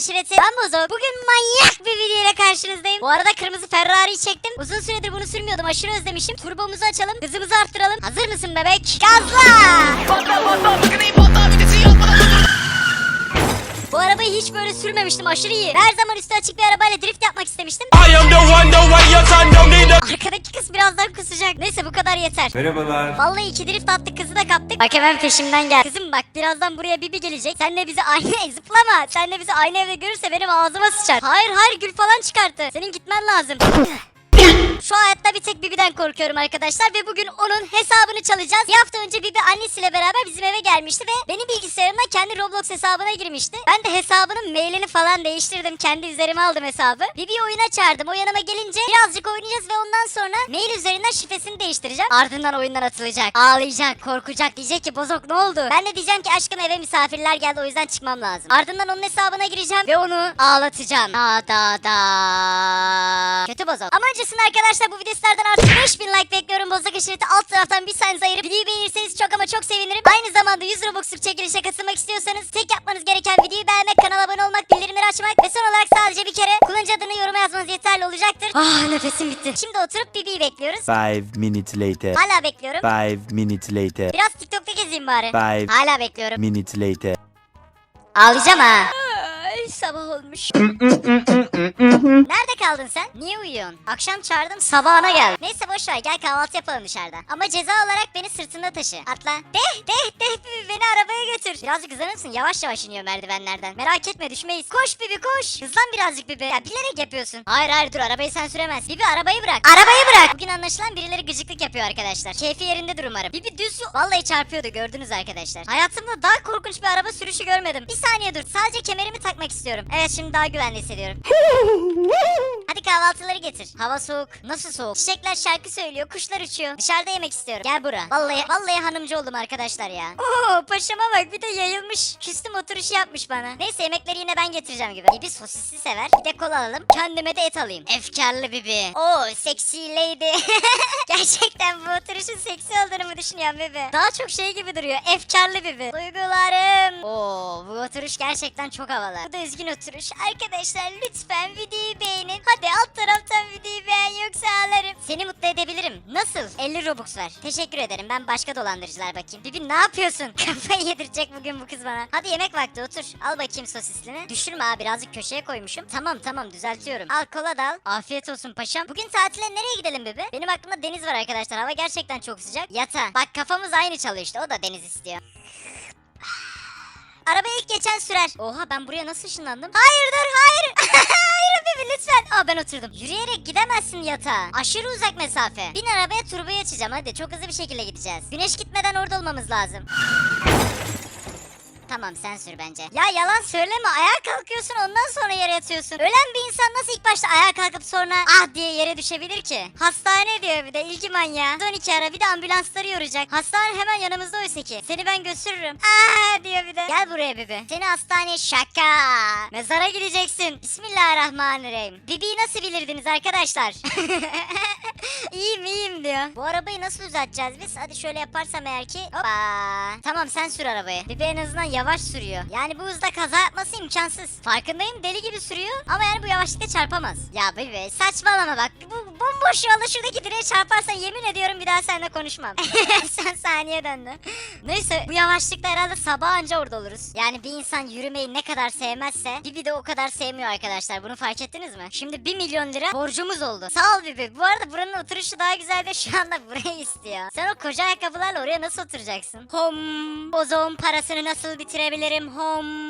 aşireti. Ben Bozo. Bugün manyak bir video ile karşınızdayım. Bu arada kırmızı Ferrari'yi çektim. Uzun süredir bunu sürmüyordum. Aşırı özlemişim. Turbomuzu açalım. Hızımızı arttıralım. Hazır mısın bebek? Gazla! Bu arabayı hiç böyle sürmemiştim. Aşırı iyi. Her zaman üstü açık bir arabayla drift yapmak istemiştim. I am the one, the way your son don't need a Arkadaki kız birazdan kusacak. Neyse bu kadar yeter. Merhabalar. Vallahi iki drift attık kızı da kaptık. Bak hemen peşimden gel. Kızım bak birazdan buraya Bibi gelecek. Sen de bizi aynı zıplama. Sen de bizi aynı evde görürse benim ağzıma sıçar. Hayır hayır gül falan çıkarttı. Senin gitmen lazım. Şu hayatta bir tek Bibi'den korkuyorum arkadaşlar ve bugün onun hesabını çalacağız. Bir hafta önce Bibi annesiyle beraber bizim eve gelmişti ve benim bilgisayarımdan kendi Roblox hesabına girmişti. Ben de hesabının mailini falan değiştirdim. Kendi üzerime aldım hesabı. Bibi'yi oyuna çağırdım. O yanıma gelince birazcık oynayacağız ve ondan sonra mail üzerinden şifresini değiştireceğim. Ardından oyundan atılacak. Ağlayacak, korkacak. Diyecek ki bozok ne oldu? Ben de diyeceğim ki aşkım eve misafirler geldi o yüzden çıkmam lazım. Ardından onun hesabına gireceğim ve onu ağlatacağım. Da da da. Kötü bozok. Ama öncesinde arkadaşlar bu videolardan artık 5000 like bekliyorum. Bozok aşireti alt taraftan bir saniye ayırıp videoyu beğenirseniz çok ama çok sevinirim. Aynı zamanda 100 Robux'luk çekilişe katılmak istiyorsanız tek yapmanız gereken videoyu beğenmek, kanala abone olmak, bildirimleri açmak ve son olarak sadece bir kere kullanıcı adını yoruma yazmanız yeterli olacaktır. Ah nefesim bitti. Şimdi oturup Bibi'yi bekliyoruz. Five minutes later. Hala bekliyorum. Five minutes later. Biraz TikTok'ta gezeyim bari. Five Hala bekliyorum. minutes later. Ağlayacağım ha. Ay, sabah olmuş. Nerede kaldın sen? Niye uyuyorsun? Akşam çağırdım sabahına gel. Neyse boş ver gel kahvaltı yapalım dışarıda. Ama ceza olarak beni sırtında taşı. Atla. Deh deh deh Bibi beni arabaya götür. Birazcık hızlanır mısın? Yavaş yavaş iniyor merdivenlerden. Merak etme düşmeyiz. Koş Bibi koş. Hızlan birazcık Bibi. Ya bilerek yapıyorsun. Hayır hayır dur arabayı sen süremez. Bibi arabayı bırak. Arabayı bırak. Bugün anlaşılan birileri gıcıklık yapıyor arkadaşlar. Keyfi yerindedir umarım. Bibi düz yol- Vallahi çarpıyordu gördünüz arkadaşlar. Hayatımda daha korkunç bir araba sürüşü görmedim. Bir saniye dur. Sadece kemerimi takmak istiyorum. Evet şimdi daha güvenli hissediyorum. Hadi kahvaltıları getir. Hava soğuk. Nasıl soğuk? Çiçekler şarkı söylüyor, kuşlar uçuyor. Dışarıda yemek istiyorum. Gel bura. Vallahi vallahi hanımcı oldum arkadaşlar ya. Oo paşama bak bir de yayılmış. Küstüm oturuşu yapmış bana. Neyse yemekleri yine ben getireceğim gibi. Bibi sosisli sever. Bir de kola alalım. Kendime de et alayım. Efkarlı Bibi. Oo seksi lady. Gerçekten bu oturuşun seksi olduğunu mu düşünüyorsun Bibi? Daha çok şey gibi duruyor. Efkarlı Bibi. Duygularım. Oo bu oturuş gerçekten çok havalı. Bu da üzgün oturuş. Arkadaşlar lütfen videoyu beğenin. Hadi alt taraftan videoyu beğen yoksa ağlarım. Seni mutlu edebilirim. Nasıl? 50 Robux ver. Teşekkür ederim. Ben başka dolandırıcılar bakayım. Bibi ne yapıyorsun? Kafayı yedirecek bugün bu kız bana. Hadi yemek vakti otur. Al bakayım sosislini. Düşürme ha birazcık köşeye koymuşum. Tamam tamam düzeltiyorum. Al kola da al. Afiyet olsun paşam. Bugün tatile nereye gidelim Bibi? Benim aklımda deniz var arkadaşlar. Hava gerçekten çok sıcak. Yata. Bak kafamız aynı çalıyor işte. O da deniz istiyor. Araba ilk geçen sürer. Oha ben buraya nasıl ışınlandım? Hayır dur hayır. hayır Bibi lütfen. Aa ben oturdum. Yürüyerek gidemezsin yatağa. Aşırı uzak mesafe. Bin arabaya turboyu açacağım hadi. Çok hızlı bir şekilde gideceğiz. Güneş gitmeden orada olmamız lazım. Tamam sen sür bence. Ya yalan söyleme ayağa kalkıyorsun ondan sonra yere yatıyorsun. Ölen bir insan nasıl ilk başta ayağa kalkıp sonra ah diye yere düşebilir ki? Hastane diyor bir de ilgi manyağı. 12 ara bir de ambulansları yoracak. Hastane hemen yanımızda oysa ki. Seni ben götürürüm. Ah diyor bir de. Gel buraya Bibi. Seni hastaneye şaka. Mezara gideceksin. Bismillahirrahmanirrahim. Bibi'yi nasıl bilirdiniz arkadaşlar? iyiyim iyiyim diyor. Bu arabayı nasıl düzelteceğiz biz? Hadi şöyle yaparsam eğer ki. Hoppa. Tamam sen sür arabayı. Bibi en azından yavaş sürüyor. Yani bu hızda kaza yapması imkansız. Farkındayım deli gibi sürüyor ama yani bu yavaşlıkta çarpamaz. Ya Bibi saçmalama bak. Bu bomboş yolda şuradaki direğe çarparsan yemin ediyorum bir daha seninle konuşmam. sen saniye döndü. Neyse bu yavaşlıkta herhalde sabah anca orada oluruz. Yani bir insan yürümeyi ne kadar sevmezse Bibi de o kadar sevmiyor arkadaşlar. Bunu fark ettiniz mi? Şimdi 1 milyon lira borcumuz oldu. Sağ ol Bibi. Bu arada buranın oturuşu daha güzel de şu anda burayı istiyor. Sen o koca ayakkabılarla oraya nasıl oturacaksın? Hom. Bozon parasını nasıl bitirebilirim? Hom.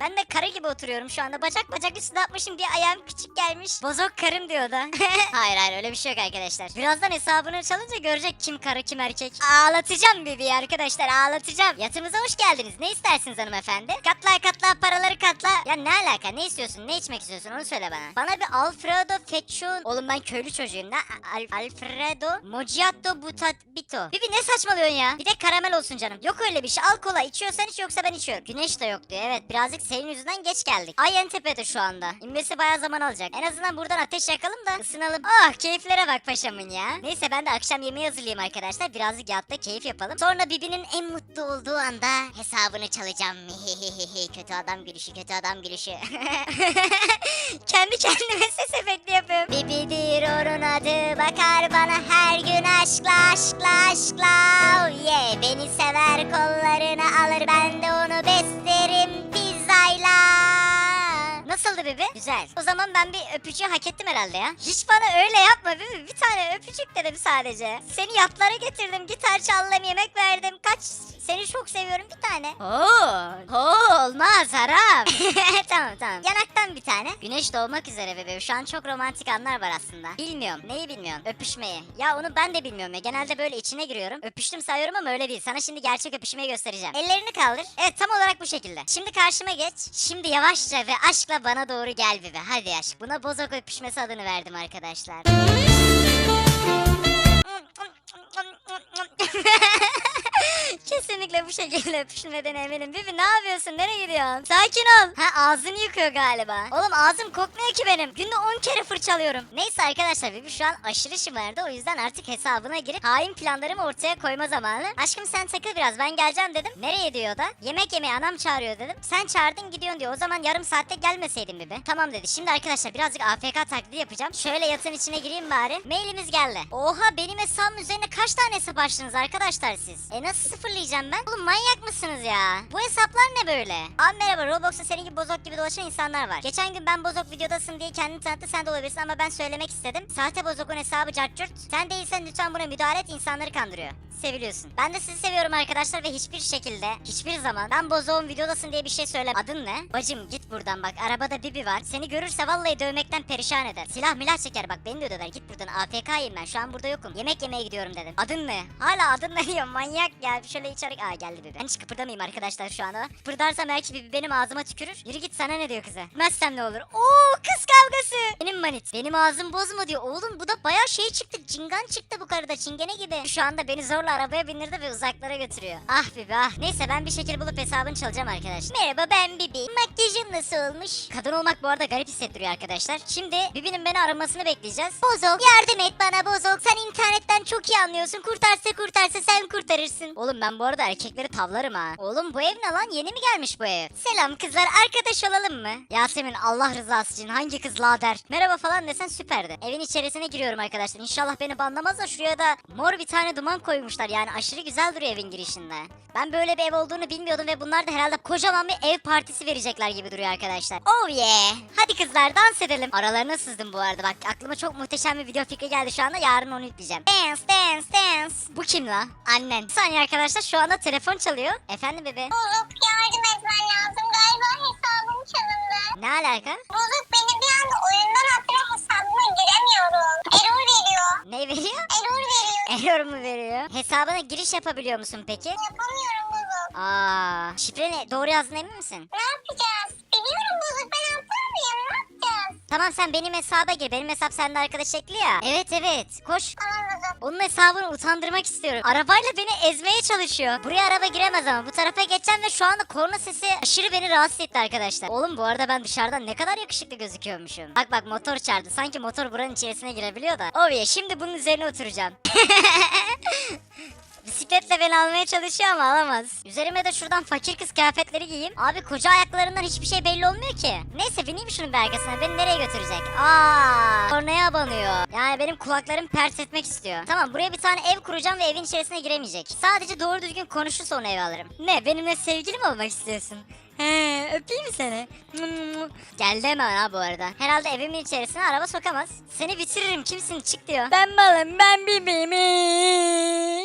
Ben de karı gibi oturuyorum şu anda. Bacak bacak üstüne atmışım diye ayağım küçük gelmiş. Bozok karım diyor da. hayır hayır öyle bir şey yok arkadaşlar. Birazdan hesabını çalınca görecek kim karı kim erkek. Ağlatacağım Bibi arkadaşlar ağlatacağım. Yatımıza hoş geldiniz. Ne istersiniz hanımefendi? Katla katla paraları katla. Ya ne alaka ne istiyorsun ne içmek istiyorsun onu söyle bana. Bana bir Alfredo Feccion. Oğlum ben köylü çocuğuyum da. Al- Alfredo Mojiato Butabito. Bibi ne saçmalıyorsun ya? Bir de karamel olsun canım. Yok öyle bir şey. Al kola içiyorsan iç yoksa ben içiyorum. Güneş de yok diyor. Evet birazcık senin yüzünden geç geldik. Ay en tepede şu anda. İnmesi bayağı zaman alacak. En azından buradan ateş yakalım da ısınalım. Ah keyiflere bak paşamın ya. Neyse ben de akşam yemeği hazırlayayım arkadaşlar. Birazcık yatta keyif yapalım. Sonra Bibi'nin en mutlu olduğu anda hesabını çalacağım. kötü adam gülüşü kötü adam gülüşü. Kendi kendime ses efekti yapıyorum. Bibidir onun adı bakar bana her gün aşkla aşkla aşkla. Oh yeah beni sever kollarına alır ben de onu beslerim Bibi? Güzel. O zaman ben bir öpücüğü hak ettim herhalde ya. Hiç bana öyle yapma Bibi. Bir tane öpücük dedim sadece. Seni yatlara getirdim. Gitar çaldım, yemek verdim. Kaç seni çok seviyorum bir tane. Oo, oo olmaz haram. tamam tamam. Yanaktan bir tane. Güneş doğmak üzere bebeğim. Şu an çok romantik anlar var aslında. Bilmiyorum. Neyi bilmiyorum? Öpüşmeyi. Ya onu ben de bilmiyorum ya. Genelde böyle içine giriyorum. Öpüştüm sayıyorum ama öyle değil. Sana şimdi gerçek öpüşmeyi göstereceğim. Ellerini kaldır. Evet tam olarak bu şekilde. Şimdi karşıma geç. Şimdi yavaşça ve aşkla bana doğru gel bebe. Hadi aşk. Buna bozok öpüşmesi adını verdim arkadaşlar. Kesinlikle bu şekilde öpüşmeden eminim. Bibi ne yapıyorsun? Nereye gidiyorsun? Sakin ol. Ha ağzını yıkıyor galiba. Oğlum ağzım kokmuyor ki benim. Günde 10 kere fırçalıyorum. Neyse arkadaşlar Bibi şu an aşırı şımardı. O yüzden artık hesabına girip hain planlarımı ortaya koyma zamanı. Aşkım sen takıl biraz ben geleceğim dedim. Nereye diyor da? Yemek yemeye anam çağırıyor dedim. Sen çağırdın gidiyorsun diyor. O zaman yarım saatte gelmeseydin Bibi. Tamam dedi. Şimdi arkadaşlar birazcık AFK taklidi yapacağım. Şöyle yatın içine gireyim bari. Mailimiz geldi. Oha benim hesabım üzerine kaç tane hesap açtınız arkadaşlar siz? E nasıl sıfırlayacağım ben? Oğlum manyak mısınız ya? Bu hesaplar ne böyle? Abi merhaba Roblox'ta senin gibi bozok gibi dolaşan insanlar var. Geçen gün ben bozok videodasın diye kendini tanıttı sen de olabilirsin ama ben söylemek istedim. Sahte bozokun hesabı cartcurt. Sen değilsen lütfen buna müdahale et insanları kandırıyor seviliyorsun. Ben de sizi seviyorum arkadaşlar ve hiçbir şekilde, hiçbir zaman ben bozoğun videodasın diye bir şey söylem. Adın ne? Bacım git buradan bak arabada Bibi var. Seni görürse vallahi dövmekten perişan eder. Silah milah çeker bak beni de döver. Git buradan AFK'yim ben şu an burada yokum. Yemek yemeye gidiyorum dedim. Adın ne? Hala adın ne diyor manyak ya. Şöyle içeri... Aa geldi Bibi. Ben hiç kıpırdamayayım arkadaşlar şu anda. Kıpırdarsam belki Bibi benim ağzıma tükürür. Yürü git sana ne diyor kıza. Bilmezsem ne olur. Oo kız kavgası. Benim manit. Benim ağzım bozma diyor. Oğlum bu da bayağı şey çıktı. Cingan çıktı bu karıda çingene gibi. Şu anda beni zorla arabaya bindirdi ve uzaklara götürüyor. Ah Bibi ah. Neyse ben bir şekilde bulup hesabını çalacağım arkadaşlar. Merhaba ben Bibi. Makyajım nasıl olmuş? Kadın olmak bu arada garip hissettiriyor arkadaşlar. Şimdi Bibi'nin beni aramasını bekleyeceğiz. Bozok yardım et bana Bozok. Sen internetten çok iyi anlıyorsun. Kurtarsa kurtarsa sen kurtarırsın. Oğlum ben bu arada erkekleri tavlarım ha. Oğlum bu ev ne lan? Yeni mi gelmiş bu ev? Selam kızlar arkadaş olalım mı? Yasemin Allah rızası için hangi kız la der? Merhaba falan desen süperdi. Evin içerisine giriyorum arkadaşlar. İnşallah beni banlamaz da şuraya da mor bir tane duman koymuşlar. Yani aşırı güzel duruyor evin girişinde. Ben böyle bir ev olduğunu bilmiyordum ve bunlar da herhalde kocaman bir ev partisi verecekler gibi duruyor arkadaşlar. Oh yeah. Hadi kızlar dans edelim. Aralarına sızdım bu arada bak aklıma çok muhteşem bir video fikri geldi şu anda yarın onu yükleyeceğim. Dance dance dance. Bu kim la? Annen. Bir saniye arkadaşlar şu anda telefon çalıyor. Efendim bebe. Bozuk yardım etmen lazım. Galiba hesabım çalındı. Ne alaka? Bozuk Ne veriyor? Error veriyor. Error mu veriyor? Hesabına giriş yapabiliyor musun peki? Yapamıyorum Bozuk. Aa, şifreni doğru yazdın emin misin? Ne yapacağız? Biliyorum Bozuk ben Tamam sen benim hesaba gir. Benim hesap sende arkadaş ekli ya. Evet evet. Koş. Onun hesabını utandırmak istiyorum. Arabayla beni ezmeye çalışıyor. Buraya araba giremez ama bu tarafa geçeceğim ve şu anda korna sesi aşırı beni rahatsız etti arkadaşlar. Oğlum bu arada ben dışarıdan ne kadar yakışıklı gözüküyormuşum. Bak bak motor çağırdı. Sanki motor buranın içerisine girebiliyor da. Oh yeah şimdi bunun üzerine oturacağım. Bisikletle beni almaya çalışıyor ama alamaz. Üzerime de şuradan fakir kız kıyafetleri giyeyim. Abi koca ayaklarından hiçbir şey belli olmuyor ki. Neyse bineyim şunun arkasına. Beni nereye götürecek? Aa, kornaya abanıyor. Yani benim kulaklarım pers etmek istiyor. Tamam buraya bir tane ev kuracağım ve evin içerisine giremeyecek. Sadece doğru düzgün konuşursa onu eve alırım. Ne benimle sevgili mi olmak istiyorsun? He, öpeyim seni? Geldi hemen ha bu arada. Herhalde evimin içerisine araba sokamaz. Seni bitiririm kimsin çık diyor. Ben balım ben bebeğim.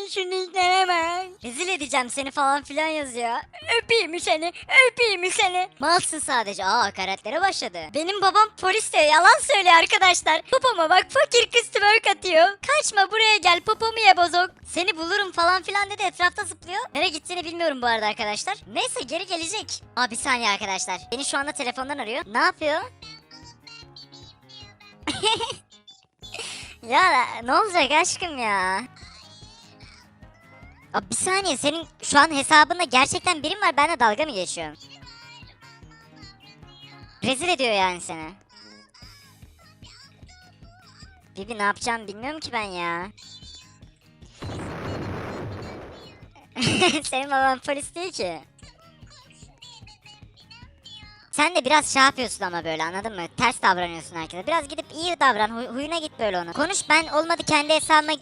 Şunu istemem. Rezil edeceğim seni falan filan yazıyor. Öpeyim seni? Öpeyim seni? Malsın sadece. Aa hakaretlere başladı. Benim babam polis diyor. Yalan söylüyor arkadaşlar. Babama bak fakir kız twerk atıyor. Kaçma buraya gel popomu ye bozok. Seni bulurum falan filan dedi etrafta zıplıyor. Nereye gittiğini bilmiyorum bu arada arkadaşlar. Neyse geri gelecek. Aa bir saniye arkadaşlar. Beni şu anda telefondan arıyor. Ne yapıyor? ya ne olacak aşkım ya? Aa, bir saniye senin şu an hesabında gerçekten birim var. Benle dalga mı geçiyorum? Rezil ediyor yani seni. Bibi ne yapacağım bilmiyorum ki ben ya. Senin baban polis değil ki. Sen de biraz şey yapıyorsun ama böyle anladın mı? Ters davranıyorsun herkese. Biraz gidip iyi davran. huy- huyuna git böyle onu. Konuş ben olmadı kendi hesabıma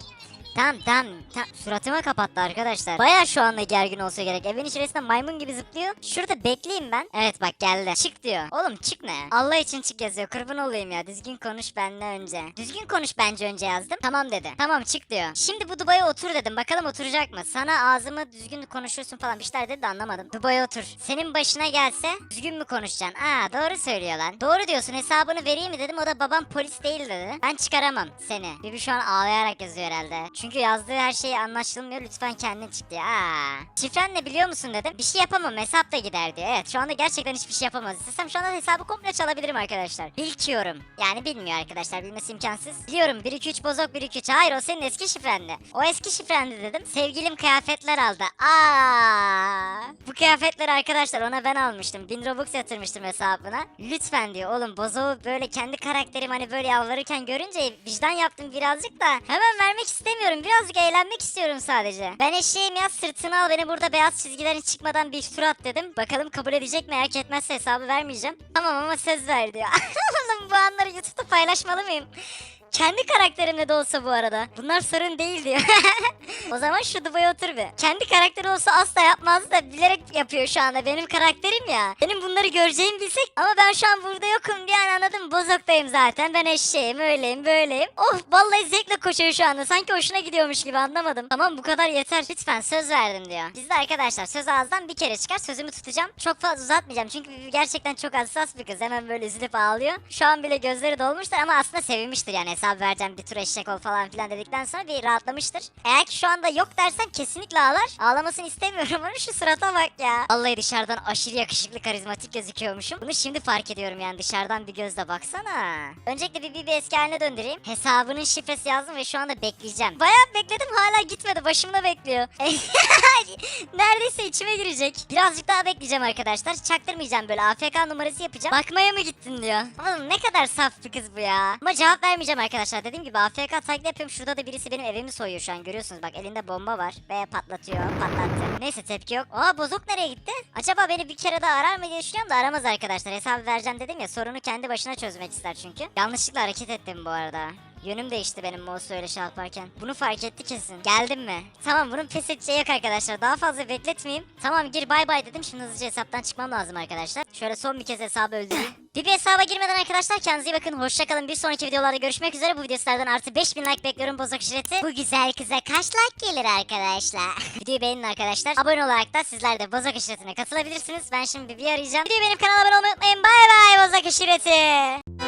Tamam tamam. tamam. Suratıma kapattı arkadaşlar. Baya şu anda gergin olsa gerek. Evin içerisinde maymun gibi zıplıyor. Şurada bekleyeyim ben. Evet bak geldi. Çık diyor. Oğlum çık ne? Allah için çık yazıyor. Kurban olayım ya. Düzgün konuş benden önce. Düzgün konuş bence önce yazdım. Tamam dedi. Tamam çık diyor. Şimdi bu Dubai'ye otur dedim. Bakalım oturacak mı? Sana ağzımı düzgün konuşursun falan bir şeyler dedi de anlamadım. Dubai'ye otur. Senin başına gelse düzgün mü konuşacaksın? Aa doğru söylüyor lan. Doğru diyorsun. Hesabını vereyim mi dedim. O da babam polis değil dedi. Ben çıkaramam seni. Bibi şu an ağlayarak yazıyor herhalde. Çünkü yazdığı her şey anlaşılmıyor. Lütfen kendin çık diyor. Aa. Şifren ne biliyor musun dedim. Bir şey yapamam. Hesap da gider. Evet şu anda gerçekten hiçbir şey yapamaz. İstesem şu anda hesabı komple çalabilirim arkadaşlar. Bilkiyorum. Yani bilmiyor arkadaşlar. Bilmesi imkansız. Biliyorum 1 2 3 bozok 1 2 3. Hayır o senin eski şifrendi. O eski şifrendi dedim. Sevgilim kıyafetler aldı. Aa. Bu kıyafetleri arkadaşlar ona ben almıştım. 1000 Robux yatırmıştım hesabına. Lütfen diyor oğlum bozoğu böyle kendi karakterim hani böyle yalvarırken görünce vicdan yaptım birazcık da. Hemen vermek istemiyorum. Birazcık eğlenmek istiyorum sadece. Ben eşeğim yaz sırtını al beni burada beyaz çizgilerin çıkmadan bir tur at dedim. Bakalım kabul edecek mi? Eğer etmezse hesabı vermeyeceğim. Tamam ama söz ver diyor. oğlum bu anları YouTube'da paylaşmalı mıyım? Kendi karakterimle de olsa bu arada. Bunlar sorun değil diyor. o zaman şu Dubai'ye otur bir. Kendi karakteri olsa asla yapmaz da bilerek yapıyor şu anda. Benim karakterim ya. Benim bunları göreceğimi bilsek. Ama ben şu an burada yokum bir an anladım. Bozoktayım zaten. Ben eşeğim öyleyim böyleyim. Oh vallahi zevkle koşuyor şu anda. Sanki hoşuna gidiyormuş gibi anlamadım. Tamam bu kadar yeter. Lütfen söz verdim diyor. Biz de arkadaşlar söz ağızdan bir kere çıkar. Sözümü tutacağım. Çok fazla uzatmayacağım. Çünkü gerçekten çok hassas bir kız. Hemen böyle üzülüp ağlıyor. Şu an bile gözleri dolmuştur ama aslında sevinmiştir yani hesap vereceğim bir tur eşek ol falan filan dedikten sonra bir rahatlamıştır. Eğer ki şu anda yok dersem kesinlikle ağlar. Ağlamasını istemiyorum onun şu surata bak ya. Vallahi dışarıdan aşırı yakışıklı karizmatik gözüküyormuşum. Bunu şimdi fark ediyorum yani dışarıdan bir gözle baksana. Öncelikle bir, bir, bir eski haline döndüreyim. Hesabının şifresi yazdım ve şu anda bekleyeceğim. Bayağı bekledim hala gitmedi başımda bekliyor. Neredeyse içime girecek. Birazcık daha bekleyeceğim arkadaşlar. Çaktırmayacağım böyle AFK numarası yapacağım. Bakmaya mı gittin diyor. Oğlum ne kadar saf bir kız bu ya. Ama cevap vermeyeceğim arkadaşlar. Dediğim gibi AFK taklit yapıyorum. Şurada da birisi benim evimi soyuyor şu an görüyorsunuz. Bak elinde bomba var ve patlatıyor. Patlattı. Neyse tepki yok. Aa bozuk nereye gitti? Acaba beni bir kere daha arar mı diye düşünüyorum da aramaz arkadaşlar. Hesabı vereceğim dedim ya sorunu kendi başına çözmek ister çünkü. Yanlışlıkla hareket ettim bu arada. Yönüm değişti benim Moğol'su öyle şey yaparken. Bunu fark etti kesin. Geldin mi? Tamam bunun pes edeceği yok arkadaşlar. Daha fazla bekletmeyeyim. Tamam gir bay bay dedim. Şimdi hızlıca hesaptan çıkmam lazım arkadaşlar. Şöyle son bir kez hesabı öldüreyim. Bir bir hesaba girmeden arkadaşlar kendinize iyi bakın. Hoşçakalın. Bir sonraki videolarda görüşmek üzere. Bu videolardan artı 5000 like bekliyorum bozuk şireti. Bu güzel kıza kaç like gelir arkadaşlar? Videoyu beğenin arkadaşlar. Abone olarak da sizler de bozuk işletine katılabilirsiniz. Ben şimdi bir arayacağım. Videoyu benim kanala abone olmayı unutmayın. Bay bay bozuk işireti.